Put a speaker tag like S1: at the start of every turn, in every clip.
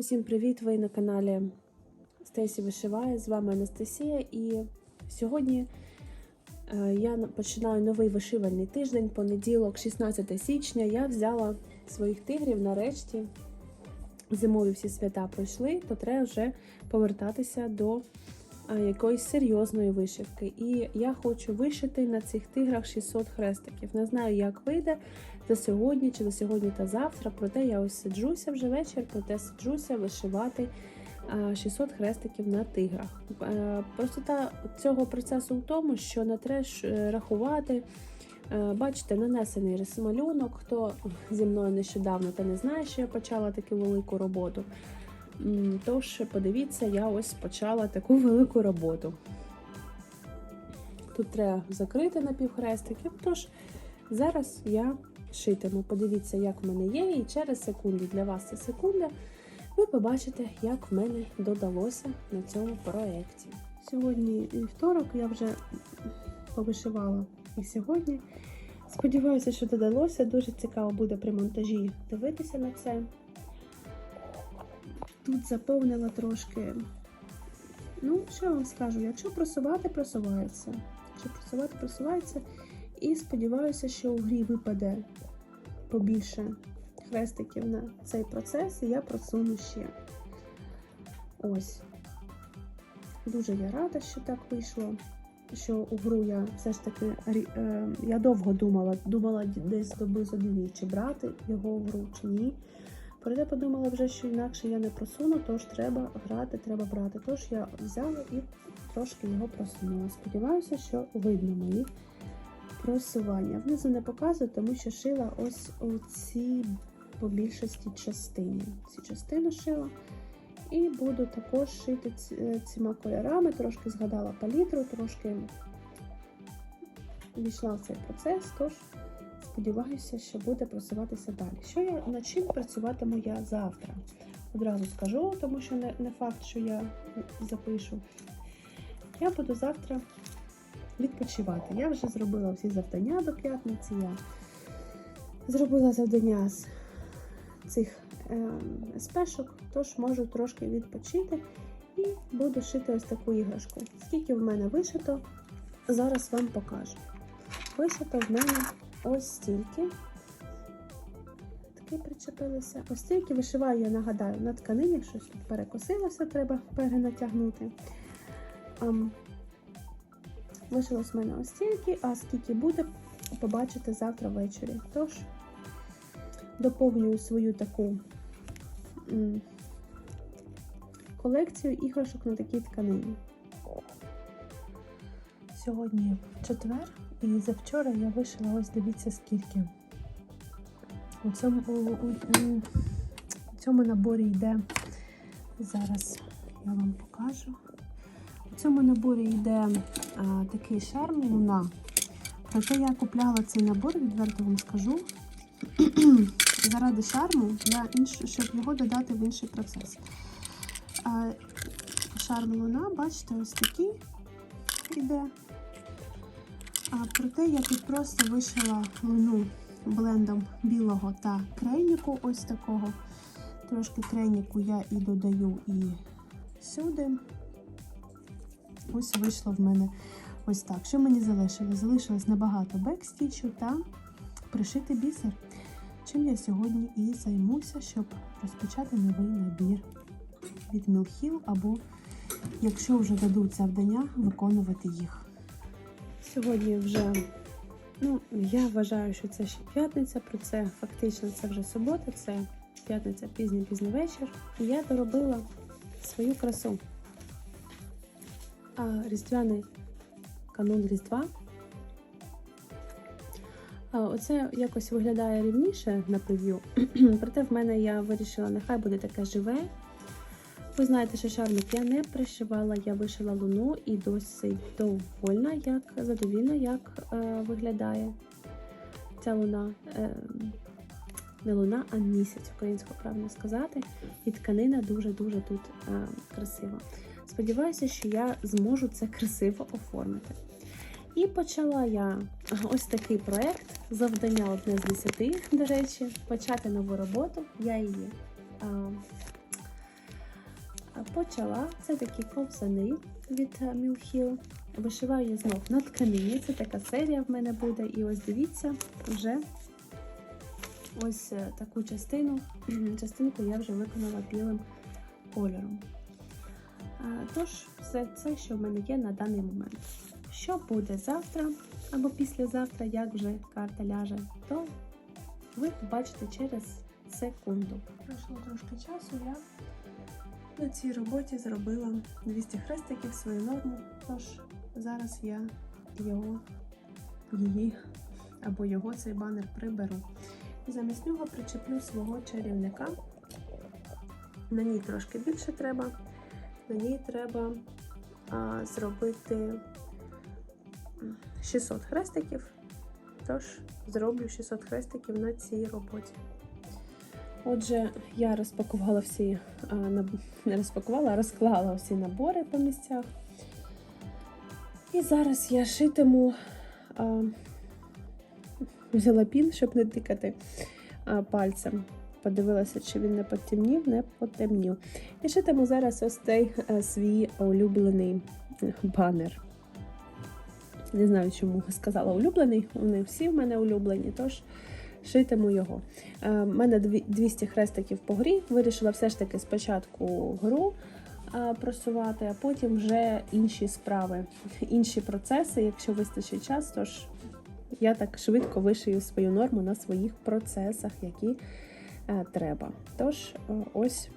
S1: Усім привіт! Ви на каналі Стесі Вишиває. З вами Анастасія. І сьогодні е, я починаю новий вишивальний тиждень, понеділок, 16 січня. Я взяла своїх тигрів нарешті. Зимові всі свята пройшли, то вже повертатися до якоїсь серйозної вишивки. І я хочу вишити на цих тиграх 600 хрестиків. Не знаю, як вийде за сьогодні чи за сьогодні та завтра. Проте я ось сиджуся вже вечір, проте сиджуся вишивати 600 хрестиків на тиграх. Е, Простота цього процесу в тому, що не треба е, рахувати. Е, Бачите, нанесений малюнок. Хто зі мною нещодавно та не знає, що я почала таку велику роботу. Тож, подивіться, я ось почала таку велику роботу. Тут треба закрити напівхрестиків. Тож зараз я шитиму. Подивіться, як в мене є, і через секунду для вас це секунда. Ви побачите, як в мене додалося на цьому проєкті. Сьогодні вівторок, я вже повишивала і сьогодні. Сподіваюся, що додалося. Дуже цікаво буде при монтажі дивитися на це. Тут заповнила трошки. Ну, що я вам скажу, якщо просувати, просувається. Якщо просувати, просувається. І сподіваюся, що у грі випаде побільше хрестиків на цей процес, і я просуну ще. Ось. Дуже я рада, що так вийшло. Що у гру я все ж таки е, я довго думала, думала десь доби за дві, чи брати його в гру, чи ні. Проте подумала вже, що інакше я не просуну, тож треба грати, треба брати. Тож я взяла і трошки його просунула. Сподіваюся, що видно мої просування. Внизу не показую, тому що шила ось у цій по більшості частині. Ці частини шила. І буду також шити е, цими кольорами, трошки згадала палітру, трошки війшла в цей процес, тож сподіваюся, що буде просуватися далі. Що я над чим працюватиму я завтра? Одразу скажу, тому що не, не факт, що я запишу. Я буду завтра відпочивати. Я вже зробила всі завдання до п'ятниці. Я зробила завдання з цих ем, спешок, тож можу трошки відпочити і буду шити ось таку іграшку. Скільки в мене вишито, зараз вам покажу. Вишито в мене ось стільки. Такі причепилися. Ось стільки вишиваю, я нагадаю, на тканині щось тут перекосилося, треба перенатягнути. Ам, Лишилось в мене ось стільки, а скільки буде, побачите завтра ввечері. Тож доповнюю свою таку колекцію іграшок на такій тканині. Сьогодні четвер, і завчора я вишила ось дивіться скільки. У цьому, у, у, у цьому наборі йде. Зараз я вам покажу. У цьому наборі йде а, такий шарм луна. Проте я купляла цей набор, відверто вам скажу. Заради шарму, для інш... щоб його додати в інший процес. А, шарм луна, бачите, ось такий іде. А проте я тут просто вишила луну блендом білого та крейніку, ось такого. Трошки крейніку я і додаю і сюди. Ось вийшло в мене ось так. Що мені залишилось? Залишилось небагато бекстічу та пришити бісер. Чим я сьогодні і займуся, щоб розпочати новий набір від Мілхіл, або, якщо вже дадуть завдання, виконувати їх. Сьогодні вже, ну, я вважаю, що це ще п'ятниця, про це фактично це вже субота, це п'ятниця пізній пізній вечір. І я доробила свою красу. А, Різдвяний канун Різдва. Оце якось виглядає рівніше на прев'ю. Проте в мене я вирішила, нехай буде таке живе. Ви знаєте, що шармик я не пришивала, я вишила луну і досить довольна, як задовільна, як е, виглядає ця луна. Е, не луна, а місяць, українською правильно сказати. І тканина дуже-дуже тут е, красива. Сподіваюся, що я зможу це красиво оформити. І почала я ось такий проект. Завдання одне з десяти, до речі, почати нову роботу. Я її а, почала. Це такі ковзани від е, Mill Hill. Вишиваю знов на тканині. Це така серія в мене буде. І ось дивіться, вже ось е, таку частину, частинку я вже виконала білим кольором. Тож, все це, що в мене є на даний момент. Що буде завтра або післязавтра, як вже карта ляже, то ви побачите через секунду. Пройшло трошки часу, я на цій роботі зробила 200 хрестиків свою норму. Тож зараз я його, її або його цей банер приберу. І замість нього причеплю свого чарівника. На ній трошки більше треба. На ній треба а, зробити 600 хрестиків. Тож зроблю 600 хрестиків на цій роботі. Отже, я розпакувала всі, не розпакувала, а розклала всі набори по місцях. І зараз я шитиму, взяла пін, щоб не тикати пальцем. Подивилася, чи він не потемнів, не потемнів. І шитиму зараз ось цей е, свій улюблений банер. Не знаю, чому сказала улюблений. Вони всі в мене улюблені, тож шитиму його. У мене 200 хрестиків по грі. Вирішила все ж таки спочатку гру е, просувати, а потім вже інші справи, інші процеси, якщо вистачить час, тож я так швидко вишию свою норму на своїх процесах, які е, треба. Тож, е, ось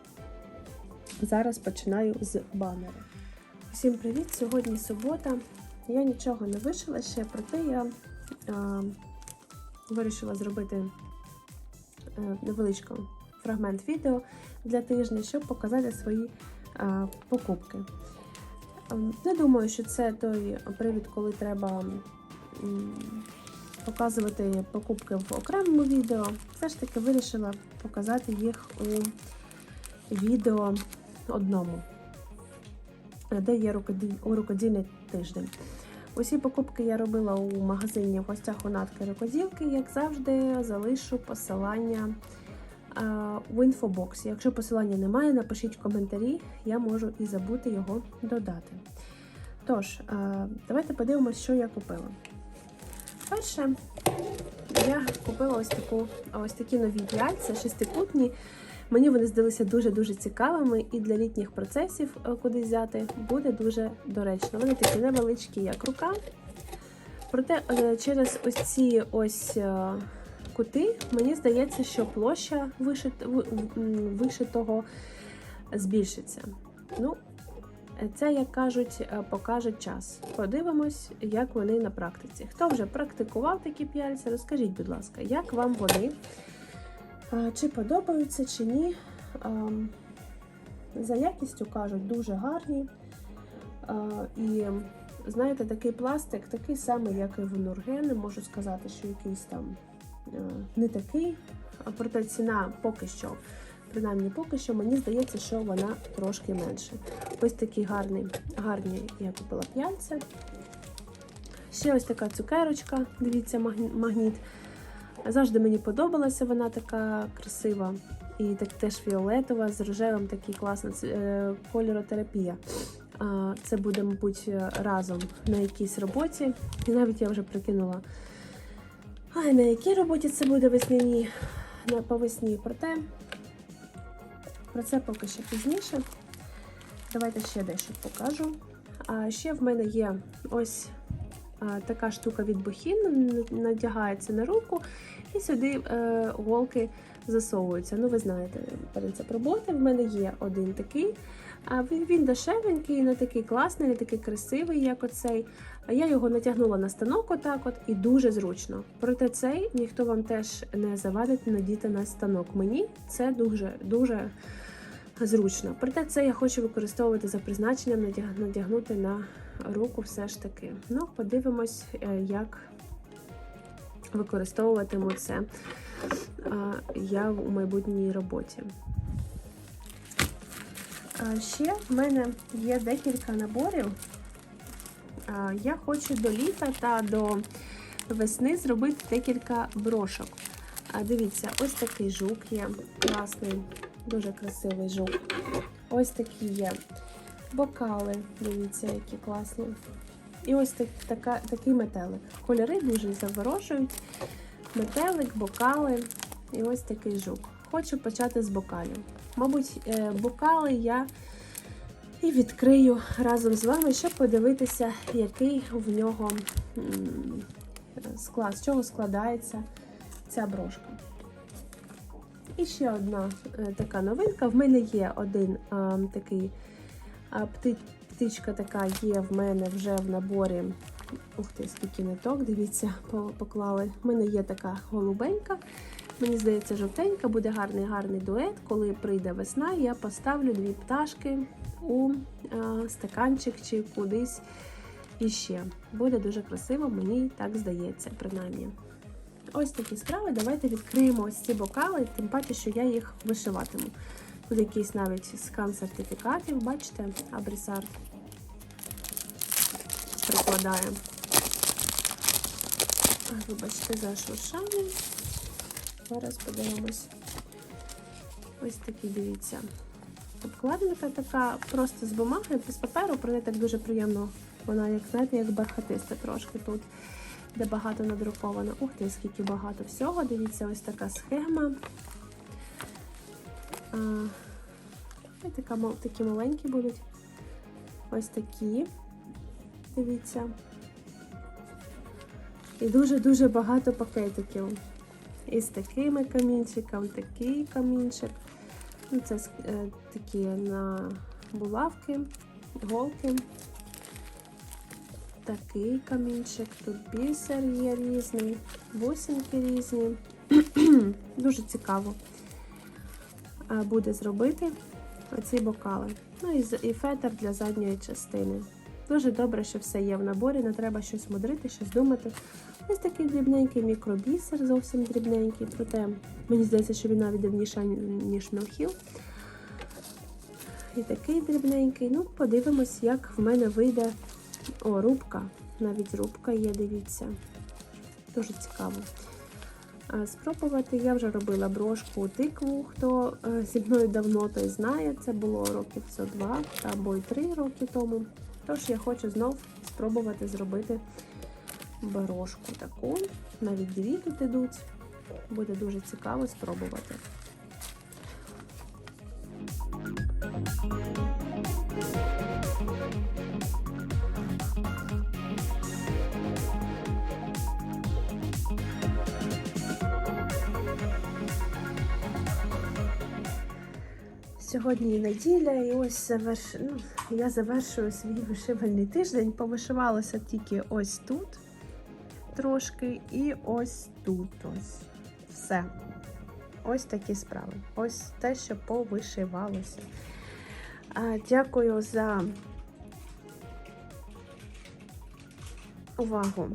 S1: зараз починаю з банера. Всім привіт! Сьогодні субота. Я нічого не вишила ще, проте я е, вирішила зробити е, невеличкий фрагмент відео для тижня, щоб показати свої е, покупки. Ем, Не думаю, що це той привід, коли треба показувати покупки в окремому відео. Все ж таки вирішила показати їх у відео одному, де є рукоді- рукодільний тиждень. Усі покупки я робила у магазині в гостях у Натки Рукоділки. Як завжди, залишу посилання е, в інфобоксі. Якщо посилання немає, напишіть в коментарі, я можу і забути його додати. Тож, е, давайте подивимось, що я купила. Перше, я купила ось таку ось такі нові яйця, шестикутні. Мені вони здалися дуже-дуже цікавими, і для літніх процесів, е, куди взяти, буде дуже доречно. Вони такі невеличкі, як рука. Проте е, через ось ці ось е, кути, мені здається, що площа вишит- вишитого збільшиться. Ну, це, як кажуть, покаже час. Подивимось, як вони на практиці. Хто вже практикував такі п'яльця, розкажіть, будь ласка, як вам вони? Чи подобаються, чи ні. За якістю кажуть, дуже гарні. І знаєте, такий пластик, такий самий, як і в Нурген. Можу сказати, що якийсь там е, не такий. Проте ціна поки що, принаймні поки що, мені здається, що вона трошки менше. Ось такі гарні, гарні я купила п'яльця. Ще ось така цукерочка, дивіться, магніт. Завжди мені подобалася вона така красива. І так теж фіолетова з рожевим такий класна е, кольоротерапія. Це буде, мабуть, разом на якійсь роботі. І навіть я вже прикинула, ай, на якій роботі це буде весняні, на по весні. Проте про це поки що пізніше. Давайте ще дещо покажу. А ще в мене є ось а, така штука від Бохін, надягається на руку, і сюди е, голки засовуються. Ну, ви знаєте принцип роботи. В мене є один такий. А він, дешевенький, не такий класний, не такий красивий, як оцей. Я його натягнула на станок отак от і дуже зручно. Проте цей ніхто вам теж не завадить надіти на станок. Мені це дуже дуже зручно. Проте це я хочу використовувати за призначенням, надягнути на руку все ж таки. Ну, подивимось, е, як використовуватиму це е, я у майбутній роботі. Ще в мене є декілька наборів. Я хочу до літа та до весни зробити декілька брошок. Дивіться, ось такий жук є. Класний, дуже красивий жук. Ось такі є бокали. Дивіться, які класні. І ось так, така, такий метелик. Кольори дуже заворожують. Метелик, бокали і ось такий жук. Хочу почати з бокалів. Мабуть, е, бокали я і відкрию разом з вами, щоб подивитися, який в нього склад, з чого складається ця брошка. І ще одна е, така новинка. В мене є один такий птичка така є в мене вже в наборі. Ух ти, скільки ниток, дивіться, поклали. В мене є така голубенька. Мені здається, жовтенька, буде гарний гарний дует. Коли прийде весна, я поставлю дві пташки у е, стаканчик чи кудись іще. Буде дуже красиво, мені так здається, принаймні. Ось такі справи. Давайте відкриємо ось ці бокали, тим паче, що я їх вишиватиму. Тут якийсь навіть скан сертифікатів, бачите, абрісарт прикладає. Вибачте, за шуршання. Зараз подивимось. Ось такі, дивіться. Обкладинка така просто з бумаги, без паперу, проте так дуже приємно. Вона, як знаєте, як бархатиста трошки тут, де багато надруковано. Ух ти, скільки багато всього. Дивіться, ось така схема. Така, такі маленькі будуть. Ось такі. Дивіться. І дуже-дуже багато пакетиків. І з такими камінчиками, такий камінчик. Ну, це е, такі на булавки, голки. Такий камінчик, тут бісер є різний, бусинки різні. Дуже цікаво буде зробити оці бокали. Ну і, фетр для задньої частини. Дуже добре, що все є в наборі, не треба щось мудрити, щось думати. Ось такий дрібненький мікробісер, зовсім дрібненький, проте мені здається, що він навіть дрібніша, ніж мілхіл. І такий дрібненький. Ну, подивимось, як в мене вийде. О, рубка. Навіть рубка є, дивіться. Дуже цікаво. А, Спробувати я вже робила брошку тикву. Хто е, зі мною давно той знає. Це було років це два або й три роки тому. Тож я хочу знов спробувати зробити брошку таку. Навіть дві тут ідуть. Буде дуже цікаво спробувати. Сьогодні неділя, і ось заверш... ну, я завершую свій вишивальний тиждень. Повишивалася тільки ось тут трошки, і ось тут. Ось. Все. Ось такі справи. Ось те, що повишивалося. А, Дякую за увагу.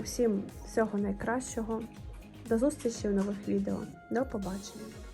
S1: Усім всього найкращого. До зустрічі в нових відео. До побачення.